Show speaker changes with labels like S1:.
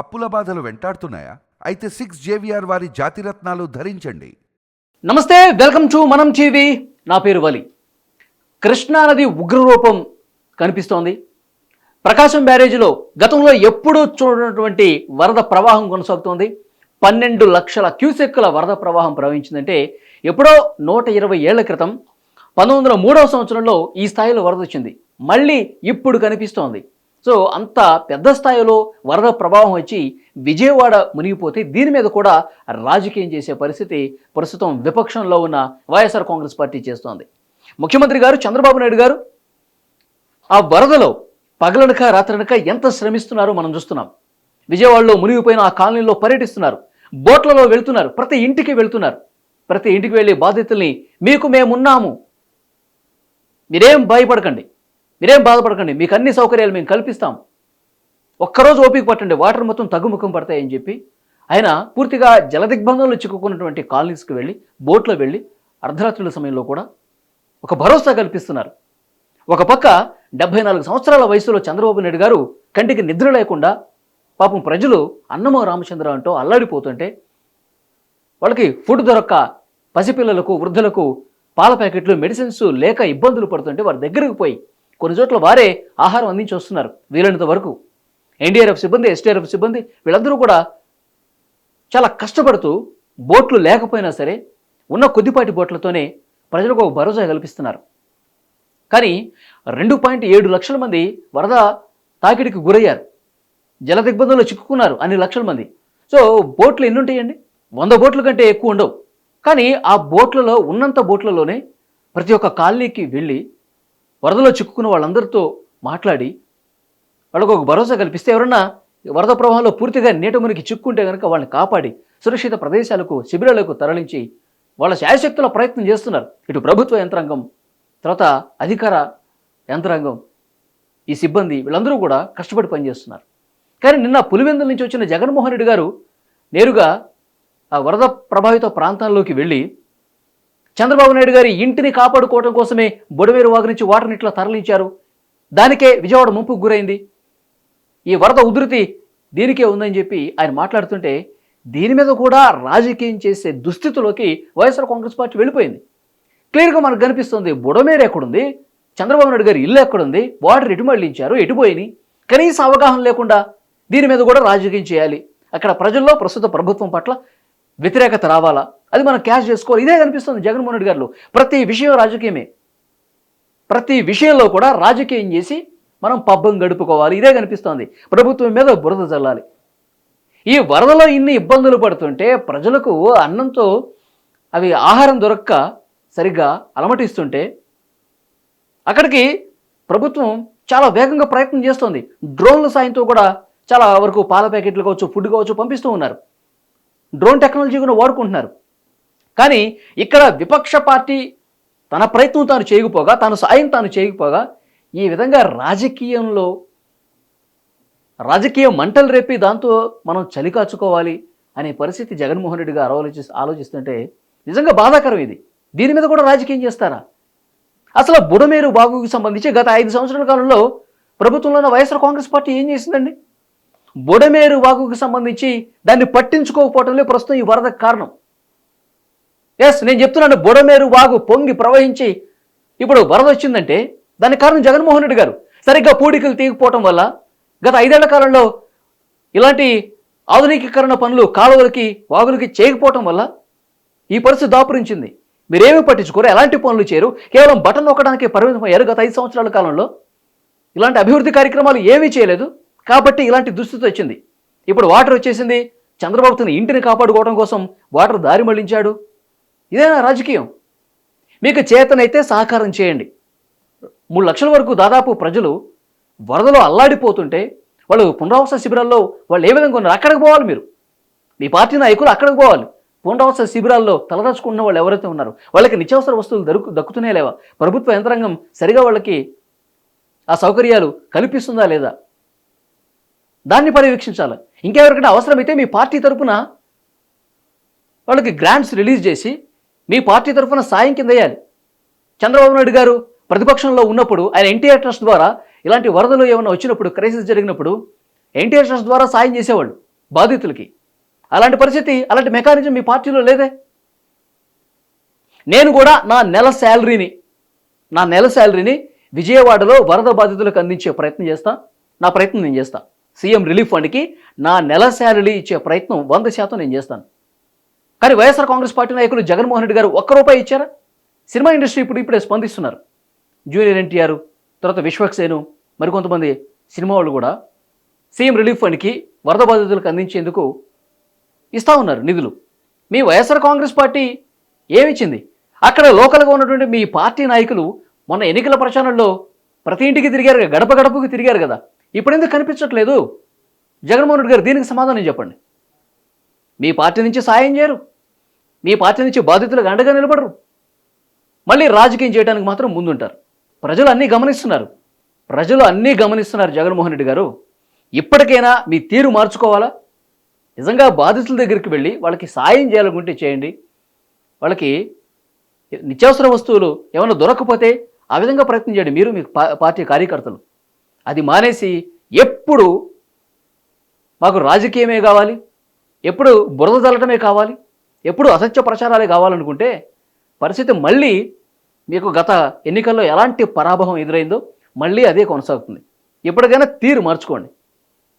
S1: అప్పుల బాధలు వెంటాడుతున్నాయా? అయితే సిక్స్ జేవిఆర్ వారి జాతిరత్నాలు ధరించండి.
S2: నమస్తే వెల్కమ్ టు మనం టీవీ. నా పేరు వలి. కృష్ణానది ఉగ్రరూపం కనిపిస్తోంది. ప్రకాశం బ్యారేజీలో గతంలో ఎప్పుడూ చూడనటువంటి వరద ప్రవాహం కొనసాగుతోంది. పన్నెండు లక్షల క్యూసెక్కుల వరద ప్రవాహం ప్రవహించిందంటే ఎప్పుడో నూట ఇరవై ఏళ్ళ క్రితం పంతొమ్మిది వందల మూడవ సంవత్సరంలో ఈ స్థాయిలో వరద వచ్చింది. మళ్ళీ ఇప్పుడు కనిపిస్తోంది. సో అంత పెద్ద స్థాయిలో వరద ప్రభావం వచ్చి విజయవాడ మునిగిపోతే దీని మీద కూడా రాజకీయం చేసే పరిస్థితి ప్రస్తుతం విపక్షంలో ఉన్న వైఎస్ఆర్ కాంగ్రెస్ పార్టీ చేస్తోంది. ముఖ్యమంత్రి గారు చంద్రబాబు నాయుడు గారు ఆ వరదలో పగలనక రాత్రనక ఎంత శ్రమిస్తున్నారో మనం చూస్తున్నాం. విజయవాడలో మునిగిపోయిన ఆ కాలనీలో పర్యటిస్తున్నారు. బోట్లలో వెళ్తున్నారు. ప్రతి ఇంటికి వెళ్తున్నారు. ప్రతి ఇంటికి వెళ్ళి బాధితుల్ని మీకు మేమున్నాము. మీరేం భయపడకండి. మీరేం బాధపడకండి మీకు అన్ని సౌకర్యాలు మేము కల్పిస్తాం. ఒక్కరోజు ఓపిక పట్టండి వాటర్ మొత్తం తగ్గుముఖం పడతాయని చెప్పి. ఆయన పూర్తిగా జలదిగ్బంధంలో చిక్కుకున్నటువంటి కాలనీస్కి వెళ్ళి బోట్లో వెళ్ళి అర్ధరాత్రుల సమయంలో కూడా ఒక భరోసా కల్పిస్తున్నారు. ఒక పక్క డెబ్బై నాలుగు సంవత్సరాల వయసులో చంద్రబాబు నాయుడు గారు కంటికి నిద్ర లేకుండా పాపం ప్రజలు అన్నమో రామచంద్ర అంటూ అల్లాడిపోతుంటే వాళ్ళకి ఫుడ్ దొరక్క పసిపిల్లలకు వృద్ధులకు పాల ప్యాకెట్లు మెడిసిన్స్ లేక ఇబ్బందులు పడుతుంటే వారి దగ్గరకు పోయి కొన్ని చోట్ల వారే ఆహారం అందించి వస్తున్నారు. వీలైనంత వరకు ఎన్డీఆర్ఎఫ్ సిబ్బంది ఎస్టీఆర్ఎఫ్ సిబ్బంది వీళ్ళందరూ కూడా చాలా కష్టపడుతూ బోట్లు లేకపోయినా సరే ఉన్న కొద్దిపాటి బోట్లతోనే ప్రజలకు ఒక భరోసా కల్పిస్తున్నారు. కానీ రెండు పాయింట్ ఏడు లక్షల మంది వరద తాకిడికి గురయ్యారు. జల దిగ్బంధంలో చిక్కుకున్నారు అన్ని లక్షల మంది. సో బోట్లు ఎన్ని ఉంటాయండి వంద బోట్ల కంటే ఎక్కువ ఉండవు. కానీ ఆ బోట్లలో ఉన్నంత బోట్లలోనే ప్రతి ఒక్క కాలనీకి వెళ్ళి వరదలో చిక్కుకున్న వాళ్ళందరితో మాట్లాడి వాళ్ళకు ఒక భరోసా కల్పిస్తే ఎవరన్నా వరద ప్రవాహంలో పూర్తిగా నీట మునికి చిక్కుంటే కనుక వాళ్ళని కాపాడి సురక్షిత ప్రదేశాలకు శిబిరాలకు తరలించి వాళ్ళ శాయశక్తుల ప్రయత్నం చేస్తున్నారు. ఇటు ప్రభుత్వ యంత్రాంగం తర్వాత అధికార యంత్రాంగం ఈ సిబ్బంది వీళ్ళందరూ కూడా కష్టపడి పనిచేస్తున్నారు. కానీ నిన్న పులివెందుల నుంచి వచ్చిన జగన్మోహన్ రెడ్డి గారు నేరుగా ఆ వరద ప్రభావిత ప్రాంతాల్లోకి వెళ్ళి చంద్రబాబు నాయుడు గారి ఇంటిని కాపాడుకోవడం కోసమే బొడమేరు వాగు నుంచి వాటర్ని ఇట్లా తరలించారు. దానికే విజయవాడ ముంపుకు గురైంది. ఈ వరద ఉధృతి దీనికే ఉందని చెప్పి ఆయన మాట్లాడుతుంటే దీని మీద కూడా రాజకీయం చేసే దుస్థితిలోకి వైఎస్ఆర్ కాంగ్రెస్ పార్టీ వెళ్ళిపోయింది. క్లియర్గా మనకు కనిపిస్తుంది బుడమేరు ఎక్కడుంది చంద్రబాబు నాయుడు గారి ఇల్లు ఎక్కడుంది వాటర్ ఎటు మళ్ళించారు ఎటు పోయినాయి కనీస అవగాహన లేకుండా దీని మీద కూడా రాజకీయం చేయాలి. అక్కడ ప్రజల్లో ప్రస్తుత ప్రభుత్వం పట్ల వ్యతిరేకత రావాలా? అది మనం క్యాష్ చేసుకోవాలి. ఇదే కనిపిస్తుంది జగన్మోహన్ రెడ్డి గారు ప్రతి విషయం రాజకీయమే. ప్రతి విషయంలో కూడా రాజకీయం చేసి మనం పబ్బం గడుపుకోవాలి. ఇదే కనిపిస్తోంది. ప్రభుత్వం మీద బురద చల్లాలి ఈ వరదలో ఇన్ని ఇబ్బందులు పడుతుంటే ప్రజలకు అన్నంతో అవి ఆహారం దొరక్క సరిగ్గా అలమటిస్తుంటే అక్కడికి ప్రభుత్వం చాలా వేగంగా ప్రయత్నం చేస్తోంది. డ్రోన్ల సాయంతో కూడా చాలా వరకు పాల ప్యాకెట్లు కావచ్చు ఫుడ్ కావచ్చు పంపిస్తూ ఉన్నారు. డ్రోన్ టెక్నాలజీ కూడా వాడుకుంటున్నారు. కానీ ఇక్కడ విపక్ష పార్టీ తన ప్రయత్నం తాను చేయకపోగా తాను సాయం తాను చేయకపోగా ఈ విధంగా రాజకీయంలో రాజకీయ మంటలు రేపి దాంతో మనం చలికాచుకోవాలి అనే పరిస్థితి జగన్మోహన్ రెడ్డి గారు ఆలోచి ఆలోచిస్తుంటే నిజంగా బాధాకరం ఇది. దీని మీద కూడా రాజకీయం చేస్తారా? అసలు బుడమేరు బాగుకి సంబంధించి గత ఐదు సంవత్సరాల కాలంలో ప్రభుత్వంలో ఉన్న వైఎస్ఆర్ కాంగ్రెస్ పార్టీ ఏం చేసిందండి? బుడమేరు వాగుకి సంబంధించి దాన్ని పట్టించుకోకపోవటంలో ప్రస్తుతం ఈ వరద కారణం. ఎస్ నేను చెప్తున్నాను బుడమేరు వాగు పొంగి ప్రవహించి ఇప్పుడు వరద వచ్చిందంటే దానికి కారణం జగన్మోహన్ రెడ్డి గారు. సరిగ్గా పూడికలు తీగిపోవటం వల్ల గత ఐదేళ్ళ కాలంలో ఇలాంటి ఆధునికీకరణ పనులు కాలువలకి వాగులకి చేయకపోవటం వల్ల ఈ పరిస్థితి దాపురించింది. మీరేమీ పట్టించుకోరు ఎలాంటి పనులు చేయరు. కేవలం బటన్ నొక్కడానికి పరిమితమయ్యారు గత ఐదు సంవత్సరాల కాలంలో. ఇలాంటి అభివృద్ధి కార్యక్రమాలు ఏమీ చేయలేదు కాబట్టి ఇలాంటి దుస్థితి వచ్చింది. ఇప్పుడు వాటర్ వచ్చేసింది చంద్రబాబు తన ఇంటిని కాపాడుకోవడం కోసం వాటర్ దారి మళ్ళించాడు. ఇదేనా రాజకీయం. మీకు చేతనైతే సహకారం చేయండి. మూడు లక్షల వరకు దాదాపు ప్రజలు వరదలో అల్లాడిపోతుంటే వాళ్ళు పునరావాస శిబిరాల్లో వాళ్ళు ఏ విధంగా ఉన్నారు? అక్కడికి పోవాలి మీరు. మీ పార్టీ నాయకులు అక్కడికి పోవాలి. పునరావాస శిబిరాల్లో తలదాచుకున్న వాళ్ళు ఎవరైతే ఉన్నారో వాళ్ళకి నిత్యావసర వస్తువులు దొరుకు దక్కుతున్నాయి లేవా? ప్రభుత్వ యంత్రాంగం సరిగా వాళ్ళకి ఆ సౌకర్యాలు కల్పిస్తుందా లేదా? దాన్ని పర్యవేక్షించాలి. ఇంకెవరికైనా అవసరమైతే మీ పార్టీ తరపున వాళ్ళకి గ్రాంట్స్ రిలీజ్ చేసి మీ పార్టీ తరఫున సాయం కింద వేయాలి. చంద్రబాబు నాయుడు గారు ప్రతిపక్షంలో ఉన్నప్పుడు ఆయన ఎన్టీఆర్ ట్రస్ట్ ద్వారా ఇలాంటి వరదలు ఏమైనా వచ్చినప్పుడు క్రైసిస్ జరిగినప్పుడు ఎన్టీఆర్ ట్రస్ట్ ద్వారా సాయం చేసేవాళ్ళు బాధితులకి. అలాంటి పరిస్థితి అలాంటి మెకానిజం మీ పార్టీలో లేదే. నేను కూడా నా నెల శాలరీని నా నెల శాలరీని విజయవాడలో వరద బాధితులకు అందించే ప్రయత్నం చేస్తా. నా ప్రయత్నం నేను చేస్తాను సీఎం రిలీఫ్ ఫండ్కి నా నెల శాలరీ ఇచ్చే ప్రయత్నం వంద శాతం నేను చేస్తాను. కానీ వైఎస్ఆర్ కాంగ్రెస్ పార్టీ నాయకులు జగన్మోహన్ రెడ్డి గారు ఒక్క రూపాయి ఇచ్చారా? సినిమా ఇండస్ట్రీ ఇప్పుడు ఇప్పుడే స్పందిస్తున్నారు. జూనియర్ ఎన్టీఆర్ తర్వాత విశ్వక్సేను మరికొంతమంది సినిమా వాళ్ళు కూడా సీఎం రిలీఫ్ ఫండ్కి వరద బాధితులకు అందించేందుకు ఇస్తా ఉన్నారు నిధులు. మీ వైఎస్ఆర్ కాంగ్రెస్ పార్టీ ఏమిచ్చింది అక్కడ లోకల్గా ఉన్నటువంటి మీ పార్టీ నాయకులు మొన్న ఎన్నికల ప్రచారంలో ప్రతి ఇంటికి తిరిగారు గడప గడపకు తిరిగారు కదా. ఇప్పుడు ఎందుకు కనిపించట్లేదు? జగన్మోహన్ రెడ్డి గారు దీనికి సమాధానం చెప్పండి. మీ పార్టీ నుంచి సాయం చేయరు. మీ పార్టీ నుంచి బాధితులకు అండగా నిలబడరు. మళ్ళీ రాజకీయం చేయడానికి మాత్రం ముందుంటారు. ప్రజలు అన్నీ గమనిస్తున్నారు. ప్రజలు అన్నీ గమనిస్తున్నారు జగన్మోహన్ రెడ్డి గారు. ఇప్పటికైనా మీ తీరు మార్చుకోవాలా? నిజంగా బాధితుల దగ్గరికి వెళ్ళి వాళ్ళకి సాయం చేయాలనుకుంటే చేయండి. వాళ్ళకి నిత్యావసర వస్తువులు ఏమైనా దొరకకపోతే ఆ విధంగా ప్రయత్నం చేయండి. మీరు మీ పా- పార్టీ కార్యకర్తలు. అది మానేసి ఎప్పుడు మాకు రాజకీయమే కావాలి. ఎప్పుడు బురద చల్లటమే కావాలి. ఎప్పుడు అసత్య ప్రచారాలే కావాలనుకుంటే పరిస్థితి మళ్ళీ మీకు గత ఎన్నికల్లో ఎలాంటి పరాభవం ఎదురైందో మళ్ళీ అదే కొనసాగుతుంది. ఎప్పటికైనా తీరు మార్చుకోండి.